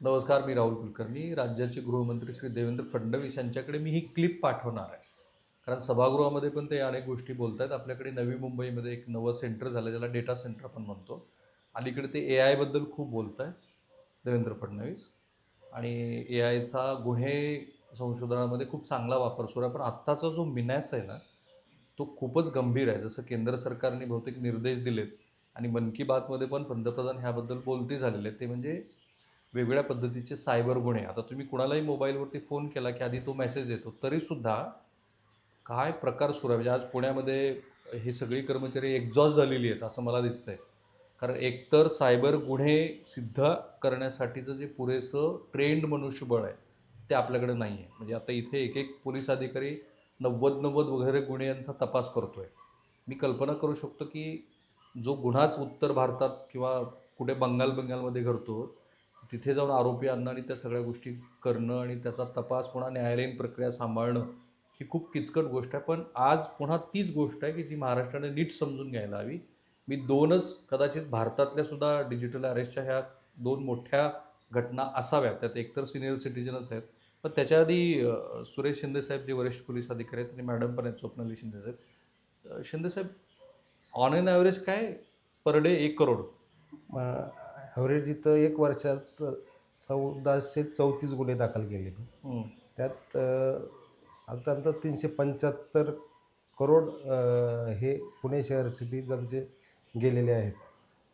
नमस्कार मी राहुल कुलकर्णी. राज्याचे गृहमंत्री श्री देवेंद्र फडणवीस यांच्याकडे मी ही क्लिप पाठवणार आहे. कारण सभागृहामध्ये पण ते अनेक गोष्टी बोलत आहेत आपल्याकडे नवी मुंबईमध्ये एक नवं सेंटर झालं ज्याला डेटा सेंटर आपण म्हणतो. अलीकडे ते ए आयबद्दल खूप बोलत आहेत देवेंद्र फडणवीस. आणि ए आयचा गुन्हे संशोधनामध्ये खूप चांगला वापर सुरू आहे. पण आत्ताचा जो मिनॅस आहे ना तो खूपच गंभीर आहे. जसं केंद्र सरकारने बहुतेक निर्देश दिलेत. आणि मन की बातमध्ये पण पंतप्रधान ह्याबद्दल बोलते झालेले आहेत. ते म्हणजे वेगवेगळ्या पद्धतीचे सायबर गुन्हे. आता तुम्ही कुणालाही मोबाईलवरती फोन केला की आधी तो मेसेज येतो तरीसुद्धा काय प्रकार सुरू आहे? म्हणजे आज पुण्यामध्ये ही सगळी कर्मचारी एक्झॉस्ट झालेली आहेत असं मला दिसतंय. कारण एकतर सायबर गुन्हे सिद्ध करण्यासाठीचं जे पुरेसं ट्रेंड मनुष्यबळ आहे ते आपल्याकडे नाही आहे म्हणजे आता इथे एक एक पोलीस अधिकारी नव्वद नव्वद वगैरे गुन्हे यांचा तपास करतो आहे मी कल्पना करू शकतो की जो गुन्हाच उत्तर भारतात किंवा कुठे बंगाल बंगालमध्ये घडतो तिथे जाऊन आरोपी आणणं आणि त्या सगळ्या गोष्टी करणं आणि त्याचा तपास पुन्हा न्यायालयीन प्रक्रिया सांभाळणं ही खूप किचकट गोष्ट आहे. पण आज पुन्हा तीच गोष्ट आहे की जी महाराष्ट्राने नीट समजून घ्यायला हवी. मी दोनच कदाचित भारतातल्या सुद्धा डिजिटल अरेस्टच्या ह्या दोन मोठ्या घटना असाव्यात. त्यात एकतर सिनियर सिटीजनच आहेत. पण त्याच्या आधी सुरेश शिंदेसाहेब जे वरिष्ठ पोलीस अधिकारी आहेत आणि मॅडम पण आहेत स्वप्नाली शिंदेसाहेब शिंदेसाहेब ऑन एन ॲव्हरेज काय? पर डे एक करोड. ॲव्हरेज इथं एक वर्षात चौदाशे चौतीस गुन्हे दाखल केले. हं. त्यात साधारणतः तीनशे पंच्याहत्तर करोड हे पुणे शहर सिटीजनचे गेलेले आहेत.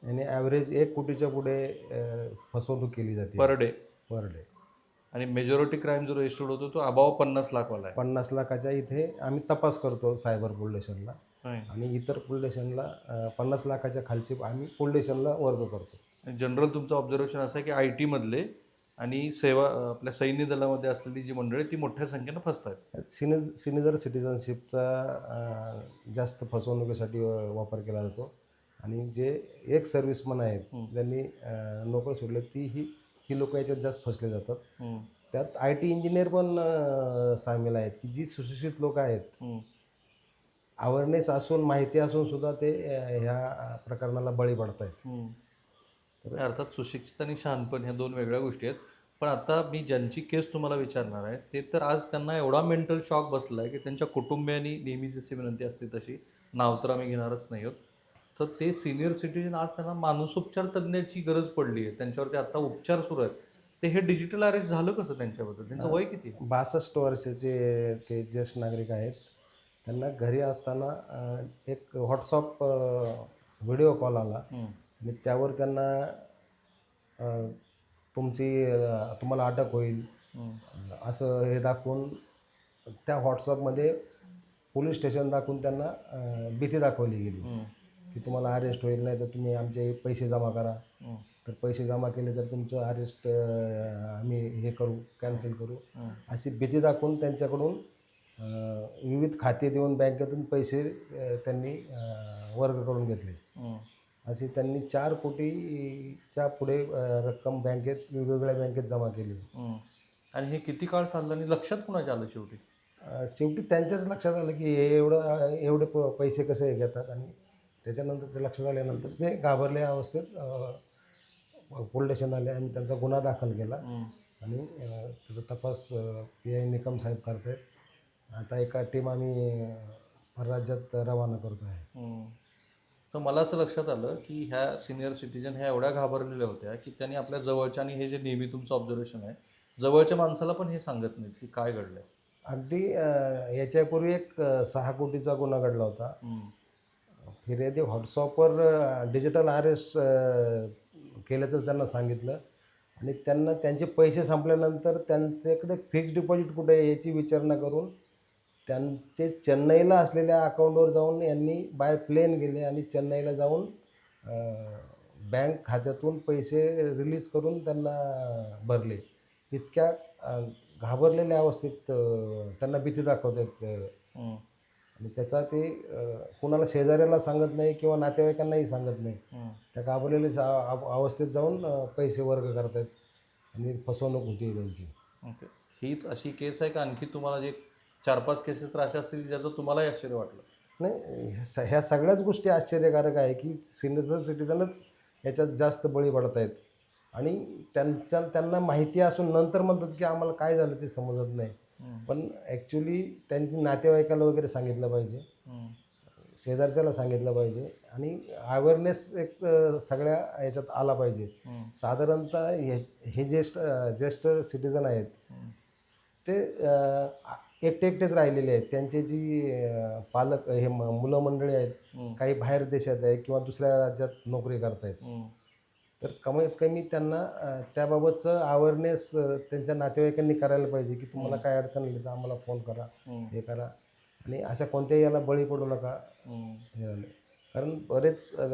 आणि ॲव्हरेज एक कोटीच्या पुढे फसवणूक केली जाते. पर डे पर डे आणि मेजॉरिटी क्राईम जो रजिस्टर्ड होतो तो अबाव पन्नास लाखवाला आहे. पन्नास लाखाच्या इथे आम्ही तपास करतो सायबर होय. आणि इतर अ, पन्नास लाखाच्या खालचे आम्ही पोलीस स्टेशनला वर्ग करतो. जनरल तुमचं ऑब्झर्वेशन असं आहे की आय टीमधले आणि सेवा आपल्या सैन्य दलामध्ये असलेली जी मंडळी ती मोठ्या संख्येनं फसत आहेत सिनि सिनियर सिटिझनशिपचा जास्त फसवणुकीसाठी वापर केला जातो आणि जे एक सर्व्हिसमन आहेत. ज्यांनी नोकरी सोडले ती ही ही लोक याच्यात जास्त फसले जातात त्यात आय टी इंजिनियर पण सामील आहेत की जी सुशिक्षित लोक आहेत. अवेअरनेस असून माहिती असून सुद्धा ते ह्या प्रकरणाला बळी पडत आहेत. अर्थात सुशिक्षित आणि शहाणपण ह्या दोन वेगळ्या गोष्टी आहेत. पण आता मी ज्यांची केस तुम्हाला विचारणार आहे ते तर आज त्यांना एवढा मेंटल शॉक बसला आहे की त्यांच्या कुटुंबियांनी नेहमी जशी विनंती असते तशी नाव तर आम्ही घेणारच नाही आहोत. तर ते सिनियर सिटीजन आज त्यांना मानसोपचार तज्ज्ञाची गरज पडली आहे. त्यांच्यावरती आता उपचार सुरू आहेत. ते हे डिजिटल अरेस्ट झालं कसं त्यांच्याबद्दल? त्यांचं वय किती? बासष्ट वर्षाचे ते ज्येष्ठ नागरिक आहेत. त्यांना घरी असताना एक व्हॉट्सअप व्हिडिओ कॉल आला. आणि त्यावर त्यांना अ, तुमची अ, तुम्हाला अटक होईल. असं हे दाखवून त्या व्हॉट्सअपमध्ये पोलीस स्टेशन दाखवून त्यांना अ, भीती दाखवली गेली. की तुम्हाला अरेस्ट होईल नाही तर तुम्ही आमचे पैसे जमा करा. तर पैसे जमा केले तर तुमचं अरेस्ट आम्ही हे करू कॅन्सल करू. अशी भीती दाखवून त्यांच्याकडून अ, विविध खाते देऊन बँकेतून पैसे अ, त्यांनी अ, वर्ग करून घेतले. अशी त्यांनी चार कोटीच्या पुढे अ, रक्कम बँकेत वेगवेगळ्या बँकेत जमा केली हं. आणि हे किती काळ चाललं आणि लक्षात कुणाच्या आलं शेवटी अ, शेवटी त्यांच्याच लक्षात आलं की हे एवढं एवढे प पैसे कसे घेतात आणि त्याच्यानंतर ते लक्षात आल्यानंतर ते घाबरल्या अवस्थेत पोलीस स्टेशन आले आणि त्यांचा गुन्हा दाखल केला हं. आणि अ, त्याचा तपास पी आय निकम साहेब करत आहेत आता एका टीम आम्ही अ, परराज्यात रवाना करतो आहे हम्म. तर मला असं लक्षात आलं की ह्या सिनियर सिटीजन ह्या एवढ्या घाबरलेल्या होत्या की त्यांनी आपल्या जवळच्या आणि हे जे नेहमी तुमचं ऑब्झर्वेशन आहे जवळच्या माणसाला पण हे सांगत नाहीत की काय घडलंय. अगदी याच्यापूर्वी एक सहा कोटीचा गुन्हा घडला होता. फिर्यादी व्हॉट्सअपवर डिजिटल अरेस्ट केल्याचंच त्यांना सांगितलं. आणि त्यांना त्यांचे पैसे संपल्यानंतर त्यांच्याकडे फिक्स्ड डिपॉझिट कुठे आहे याची विचारणा करून त्यांचे चेन्नईला असलेल्या अकाउंटवर जाऊन यांनी बाय प्लेन गेले आणि चेन्नईला जाऊन बँक खात्यातून पैसे रिलीज करून त्यांना भरले. इतक्या घाबरलेल्या अवस्थेत त्यांना भीती दाखवत आहेत अ, हम्म. आणि त्याचा ते कुणाला शेजाऱ्याला सांगत नाही किंवा नातेवाईकांनाही सांगत नाही. त्या घाबरलेल्या अवस्थेत जाऊन पैसे वर्ग करतायत आणि फसवणूक होती त्यांची. हीच अशी केस आहे का? आणखी तुम्हाला जे चार पाच केसेस तर अशा असतील ज्याचं तुम्हालाही आश्चर्य वाटलं. नाही ह्या सगळ्याच गोष्टी आश्चर्यकारक आहे की सिनियर सिटीजनच याच्यात जास्त बळी पडत आहेत आणि त्यांच्या त्यांना माहिती असून नंतर म्हणतात की आम्हाला काय झालं ते समजत नाही. पण ॲक्च्युली त्यांची नातेवाईकाला वगैरे सांगितलं पाहिजे. शेजारच्याला सांगितलं पाहिजे. आणि अवेअरनेस एक अ, सगळ्या याच्यात आला पाहिजे. साधारणतः हे हे ज्येष्ठ अ, ज्येष्ठ सिटिझन आहेत. ते अ, एकटे एकटेच राहिलेले आहेत. त्यांचे जी अ, पालक हे म- मुलं मंडळी आहेत काही बाहेर देशात आहे किंवा दुसऱ्या राज्यात नोकरी करतायत. तर कमीत कमी त्यांना अ, त्याबाबतचं अवेअरनेस त्यांच्या नातेवाईकांनी करायला पाहिजे की तुम्हाला काय अडचण आली तर आम्हाला फोन करा हे करा. आणि अशा कोणत्याही याला बळी पडू नका. हे झालं. कारण बरेच अ,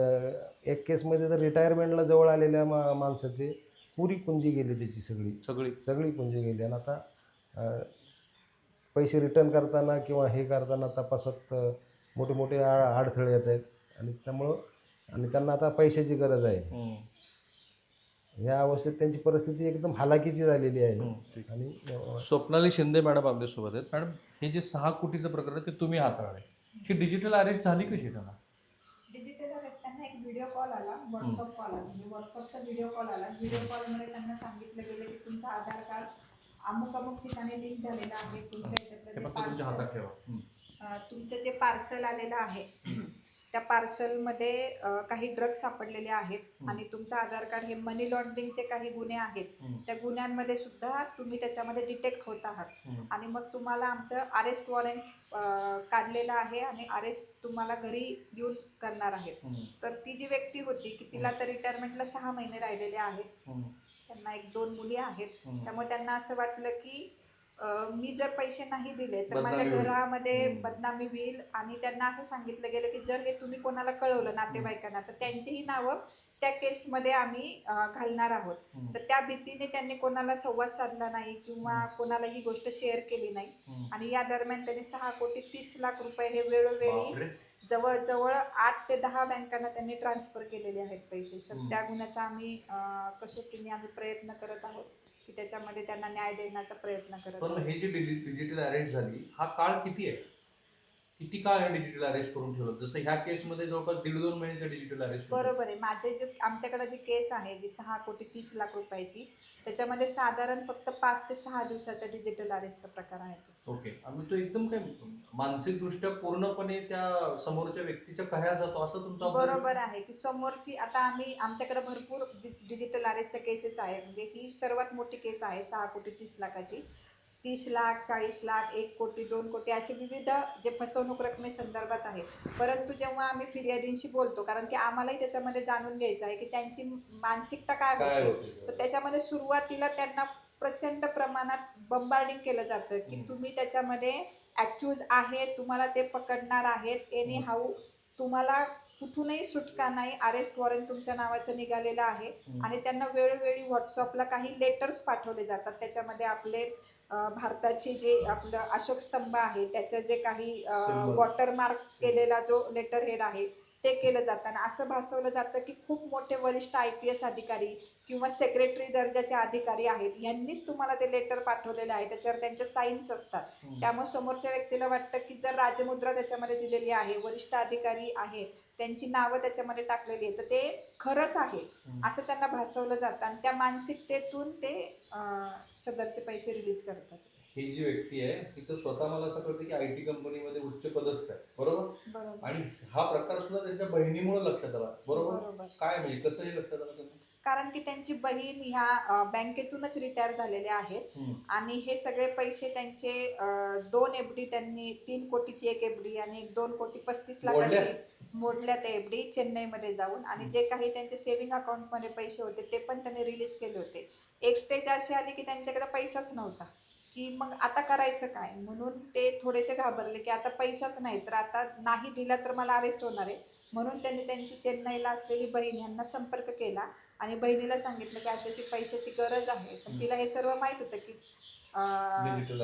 एक केसमध्ये तर रिटायरमेंटला जवळ आलेल्या मा माणसाचे पुरी पुंजी गेली त्याची सगळी. सगळी. सगळी पुंजी गेली. आणि आता अ, पैसे रिटर्न करताना किंवा हे करताना तपासात मोठे मोठे आ अडथळे येत आहेत. आणि त्यामुळं आणि त्यांना आता पैशाची गरज आहे. या अवस्थेत त्यांची परिस्थिती एकदम हालाकीची झालेली आहे. ठीक. आणि अ, स्वप्नाली शिंदे मॅडम आपल्यासोबत आहेत. मॅडम हे जे सहा कोटीचं प्रकरण आहे ते तुम्ही हाताळले ही डिजिटल अरेस्ट झाली कशी त्यांना? डिजिटल अरेस्ट त्यांना एक व्हिडिओ कॉल आला व्हॉट्सअप कॉल आला. म्हणजे व्हॉट्सअपचा व्हिडिओ कॉल आला. व्हिडिओ कॉलमध्ये त्यांना सांगितलं गेलं की तुमचं आधार कार्ड अमुक अमुक ठिकाणी लिंक झालेलं आहे तुमच्या याच्यातलं जे. अं, तुमचं जे पार्सल आलेलं आहे त्या पार्सलमध्ये काही ड्रग्ज सापडलेले आहेत आणि तुमचं आधार कार्ड हे मनी लॉन्ड्रिंगचे काही गुन्हे आहेत. त्या गुन्ह्यांमध्ये सुद्धा तुम्ही त्याच्यामध्ये डिटेक्ट होत आहात. आणि मग तुम्हाला आमचं अरेस्ट वॉरंट काढलेलं आहे आणि अरेस्ट तुम्हाला घरी येऊन करणार आहेत. तर ती जी व्यक्ती होती की तिला तर रिटायरमेंटला सहा महिने राहिलेले आहेत. त्यांना एक दोन मुली आहेत हम्म. त्यामुळे त्यांना असं वाटलं की अं, मी जर पैसे नाही दिले तर बदनामी माझ्या होईल. घरामध्ये हम्म. बदनामी होईल आणि त्यांना असं सांगितलं गेलं की जर हे तुम्ही कोणाला कळवलं नातेवाईकांना तर त्यांचीही नावं त्या केसमध्ये आम्ही घालणार आहोत. तर त्या भीतीने त्यांनी कोणाला संवाद साधला नाही किंवा कोणाला ही गोष्ट शेअर केली नाही. आणि या दरम्यान त्यांनी सहा कोटी तीस लाख रुपये हे वेळोवेळी. जवळजवळ आठ ते दहा बँकांना त्यांनी ट्रान्सफर केलेले आहेत पैसे सर. त्या गुन्ह्याचा आम्ही कसोटीने आम्ही प्रयत्न करत आहोत की त्याच्यामध्ये त्यांना न्याय देण्याचा प्रयत्न करत आहोत हे जी डिजिटल अरेस्ट झाली हा काळ किती आहे किती काळ डिजिटल अरेस्ट करून ठेवलं? जसं ह्या केसमध्ये जवळपास दीड दोन महिन्याचं डिजिटल अरेस्ट बरोबर आहे. माझे जे आमच्याकडे जी केस आहे जी सहा कोटी तीस लाख रुपयाची त्याच्यामध्ये साधारण फक्त पाच ते सहा दिवसाचा डिजिटल अरेस्टचा प्रकार आहे. ओके. आम्ही तो एकदम काय मानसिकदृष्ट्या पूर्णपणे त्या समोरच्या व्यक्तीच्या कह्या जातो असं तुमचं? बरोबर आहे की समोरची आता आम्ही आमच्याकडे भरपूर डिजिटल अरेस्टच्या केसेस आहे म्हणजे ही सर्वात मोठी केस आहे सहा कोटी तीस लाखाची. तीस लाख चाळीस लाख एक कोटी दोन कोटी असे विविध जे फसवणूक रकमेसंदर्भात आहे परंतु जेव्हा आम्ही फिर्यादींशी बोलतो कारण की आम्हालाही त्याच्यामध्ये जाणून घ्यायचं आहे की त्यांची मानसिकता काय होते तर त्याच्यामध्ये सुरुवातीला त्यांना प्रचंड प्रमाणात बंबार्डिंग केलं जातं की. तुम्ही त्याच्यामध्ये ॲक्युज आहे तुम्हाला ते पकडणार आहेत एनी हाऊ तुम्हाला कुठूनही सुटका नाही अरेस्ट वॉरंट तुमच्या नावाचं निघालेलं आहे. आणि त्यांना वेळोवेळी व्हॉट्सअपला काही लेटर्स पाठवले जातात त्याच्यामध्ये आपले भारताचे जे आपलं अशोक स्तंभ आहे त्याचं जे काही. वॉटरमार्क केलेला जो लेटर हेड आहे ते केलं जातं आणि असं भासवलं जातं की खूप मोठे वरिष्ठ आय पी एस अधिकारी किंवा सेक्रेटरी दर्जाचे अधिकारी आहेत. यांनीच तुम्हाला ते लेटर पाठवलेलं आहे. त्याच्यावर त्यांचे साईन्स असतात. त्यामुळे समोरच्या व्यक्तीला वाटतं की जर राजमुद्रा त्याच्यामध्ये दिलेली आहे वरिष्ठ अधिकारी आहे त्यांची नावं त्याच्यामध्ये टाकलेली आहे तर ते खरंच आहे. असं त्यांना भासवलं जातं. आणि त्या मानसिकतेतून ते सदरचे पैसे रिलीज करतात. ही जी व्यक्ती आहे ही तर स्वतः मला असं कळतं की आय टी कंपनीमध्ये उच्च पदस्थ आहे. बरोबर? बरोबर. आणि हा प्रकार सुद्धा त्यांच्या बहिणीमुळे लक्षात आला. बरोबर? बरोबर. काय म्हणजे कसं हे लक्षात आलं त्यांना? कारण की त्यांची बहीण ह्या अं, बँकेतूनच रिटायर झालेल्या आहेत. हम्म. आणि हे सगळे पैसे त्यांचे अं, दोन एफ डी त्यांनी तीन कोटीची एक एफ डी आणि एक दोन कोटी पस्तीस मोडल्या? लाखाची मोडल्या? त्या एफ डी चेन्नईमध्ये जाऊन. आणि जे काही त्यांचे सेव्हिंग अकाउंटमध्ये पैसे होते ते पण त्यांनी रिलीज केले होते. एक स्टेज अशी आली की त्यांच्याकडे पैसाच नव्हता. की मग आता करायचं काय? म्हणून ते थोडेसे घाबरले की आता पैसाच नाही तर आता नाही दिला तर मला अरेस्ट होणार आहे. म्हणून त्यांनी त्यांची चेन्नईला असलेली बहीण यांना संपर्क केला आणि बहिणीला सांगितलं की अशी अशी पैशाची गरज आहे. पण तिला हे सर्व माहीत होतं की डिजिटल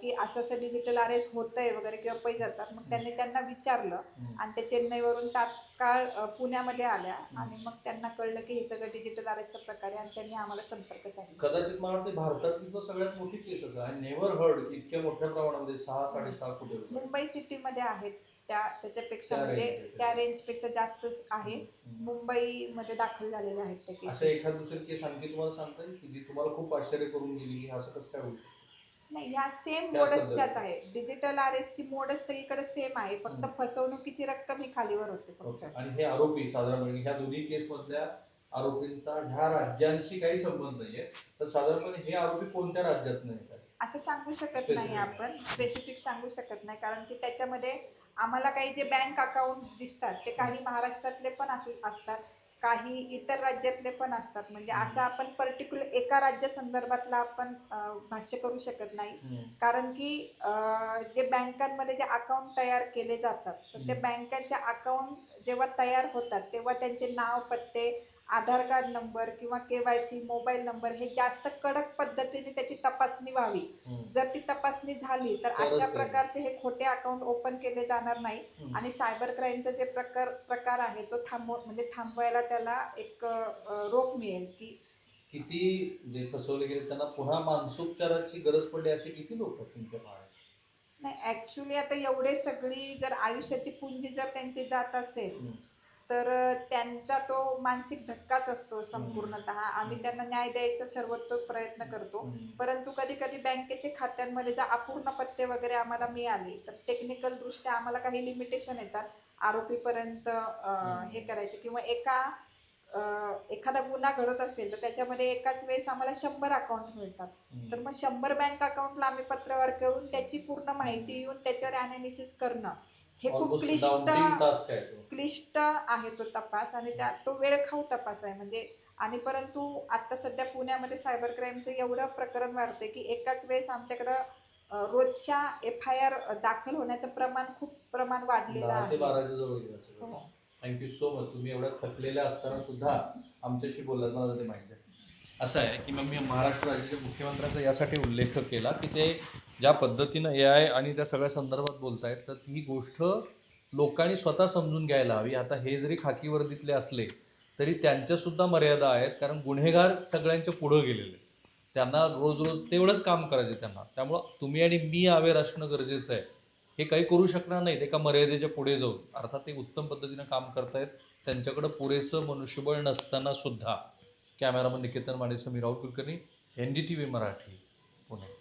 की असं असं डिजिटल अरेस्ट होतंय वगैरे किंवा पैसे जातात. मग त्यांनी त्यांना विचारलं. आणि ते चेन्नईवरून तात्काळ पुण्यामध्ये आल्या आणि मग त्यांना कळलं की हे सगळं डिजिटल अरेस्टचा प्रकार आहे आणि त्यांनी आम्हाला संपर्क साधला. कदाचित मला वाटतं भारतातली तो सगळ्यात मोठी केस आहे आय नेव्हर हर्ड इतक्या मोठ्या प्रमाणामध्ये सहा साडेसहा कोटी रुपये. मुंबई सिटीमध्ये आहेत. त्या त्याच्यापेक्षा त्या म्हणजे range त्या रेंजपेक्षा जास्त आहे. मुंबईमध्ये दाखल झालेले आहेत त्या असं केसेस एखाद दुसरी केस आणखी तुम्हाला सांगता येईल की जी तुम्हाला खूप आश्चर्य करून गेली असं कसं काय होऊ शकतं? नाही ह्या सेम त्या मोडसच्याच संदर्भात. आहे. डिजिटल आर एस ची मोडस सगळीकडे सेम आहे. फक्त हम्म. फसवणुकीची रक्कम ही खालीवर होते फक्त. आणि हे आरोपी साधारणपणे ह्या दोन्ही केस मधल्या आरोपींचा ह्या राज्यांशी काही संबंध नाहीये. तर साधारणपणे हे आरोपी कोणत्या राज्यात नाही असं सांगू शकत नाही Specific. आपण. स्पेसिफिक सांगू शकत नाही. कारण की त्याच्यामध्ये आम्हाला काही जे बँक अकाउंट दिसतात ते काही महाराष्ट्रातले पण असू असतात. काही इतर राज्यातले पण असतात. म्हणजे असं आपण पर्टिक्युलर एका राज्यासंदर्भातला आपण भाष्य करू शकत नाही. कारण की जे बँकांमध्ये जे अकाउंट तयार केले जातात तर ते हम्म. बँकांचे अकाउंट जेव्हा तयार होतात तेव्हा त्यांचे नाव पत्ते आधार कार्ड नंबर किंवा K Y C mobile number हे जास्त कडक पद्धतीने त्याची तपासणी व्हावी. जर ती तपासणी झाली तर अशा प्रकारचे हे खोटे अकाउंट ओपन केले जाणार नाही. आणि सायबर क्राईमचा जे प्रकार प्रकार आहे तो थांबव म्हणजे थांबवायला त्याला एक रोख मिळेल की किती जे फसवले गेले त्यांना पुन्हा मानसोपचाराची गरज पडली असे किती लोक तुमच्या नाही ॲक्च्युली आता एवढे सगळी जर आयुष्याची पुंजी जर त्यांची जात असेल तर त्यांचा तो मानसिक धक्काच असतो संपूर्णतः. आम्ही त्यांना न्याय द्यायचा सर्वोत्तम प्रयत्न करतो. परंतु कधी कधी बँकेचे खात्यांमध्ये जर अपूर्ण पत्ते वगैरे आम्हाला मिळाले तर टेक्निकल दृष्ट्या आम्हाला काही लिमिटेशन येतात. आरोपीपर्यंत हे करायचे किंवा एका एखादा गुन्हा घडत असेल तर त्याच्यामध्ये एकाच वेळेस आम्हाला शंभर अकाउंट मिळतात. तर मग शंभर बँक अकाउंटला आम्ही पत्रव्यवहार करून त्याची पूर्ण माहिती येऊन त्याच्यावर अनालिसिस करणं हे खूप क्लिष्ट क्लिष्ट आहे तो तपास आणि त्या तो वेळखाऊ तपास आहे. म्हणजे आणि परंतु आता सध्या पुण्यामध्ये सायबर क्राईमचं एवढं प्रकरण वाढतंय की एकाच वेळेस आमच्याकडं रोजच्या एफ आय आर दाखल होण्याचं प्रमाण खूप प्रमाण वाढलेलं आहे. थँक्यू सो मच तुम्ही एवढ्या थकलेल्या असताना सुद्धा आमच्याशी बोललात. मला ते माहिती आहे असं आहे की मग मी महाराष्ट्र राज्याच्या मुख्यमंत्र्यांचा यासाठी उल्लेख केला की ते ज्या पद्धतीनं ए आय आणि त्या सगळ्या संदर्भात बोलतायत तर ती गोष्ट लोकांनी स्वतः समजून घ्यायला हवी. आता हे जरी खाकी वर्दीतले असले तरी त्यांच्यासुद्धा मर्यादा आहेत कारण गुन्हेगार सगळ्यांच्या पुढं गेलेले आहेत. त्यांना रोज रोज तेवढंच काम करायचं त्यांना. त्यामुळं तुम्ही आणि मी अवेअर असणं गरजेचं आहे. हे काही करू शकणार नाहीत एका मर्यादेच्या पुढे जाऊन. अर्थात ते उत्तम पद्धतीनं काम करतायत. त्यांच्याकडं पुरेसं मनुष्यबळ नसताना सुद्धा कॅमेरामन निकेतन मानेसह मी Rahul Kulkarni N D T V Marathi Pune.